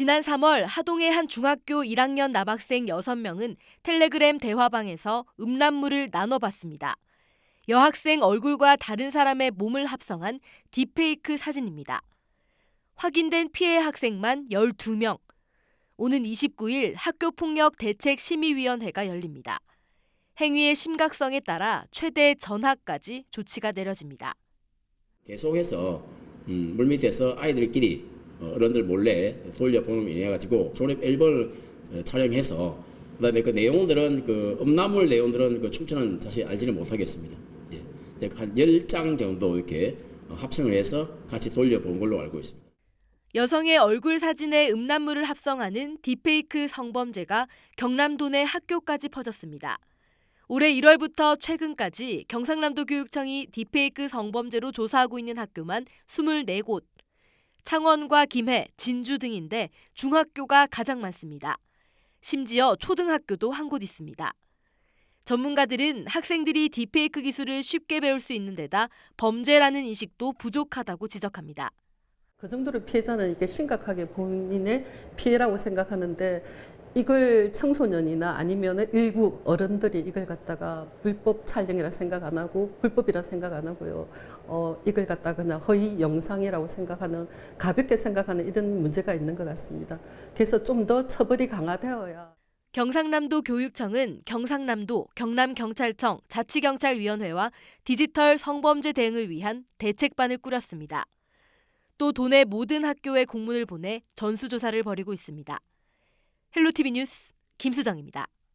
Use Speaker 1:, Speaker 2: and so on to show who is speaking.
Speaker 1: 지난 3월 하동의 한 중학교 1학년 남학생 6명은 텔레그램 대화방에서 음란물을 나눠봤습니다. 여학생 얼굴과 다른 사람의 몸을 합성한 딥페이크 사진입니다. 확인된 피해 학생만 12명. 오는 29일 학교폭력 대책심의위원회가 열립니다. 행위의 심각성에 따라 최대 전학까지 조치가 내려집니다.
Speaker 2: 계속해서 음, 물밑에서 아이들끼리 어, 어른들 몰래 돌려보면 인해 가지고 조립 앨범을 어, 촬영해서 그다음에 그 내용들은 그 음란물 내용들은 그 충분은 사실 알지는 못하겠습니다. 예. 한 10장 정도 이렇게 어, 합성을 해서 같이 돌려본 걸로 알고 있습니다.
Speaker 1: 여성의 얼굴 사진에 음란물을 합성하는 딥페이크 성범죄가 경남도 내 학교까지 퍼졌습니다. 올해 1월부터 최근까지 경상남도 교육청이 딥페이크 성범죄로 조사하고 있는 학교만 24곳. 창원과 김해, 진주 등인데 중학교가 가장 많습니다. 심지어 초등학교도 한 곳 있습니다. 전문가들은 학생들이 딥페이크 기술을 쉽게 배울 수 있는 데다 범죄라는 인식도 부족하다고 지적합니다.
Speaker 3: 그 정도로 피해자는 이게 심각하게 본인의 피해라고 생각하는데 이걸 청소년이나 아니면 일부 어른들이 이걸 갖다가 불법 촬영이라 생각 안 하고 불법이라 생각 안 하고요. 어, 이걸 갖다가 그냥 허위 영상이라고 생각하는 가볍게 생각하는 이런 문제가 있는 것 같습니다. 그래서 좀 더 처벌이 강화되어야
Speaker 1: 경상남도 교육청은 경상남도, 경남경찰청, 자치경찰위원회와 디지털 성범죄 대응을 위한 대책반을 꾸렸습니다. 또 도내 모든 학교에 공문을 보내 전수조사를 벌이고 있습니다. 헬로티비 뉴스 김수정입니다.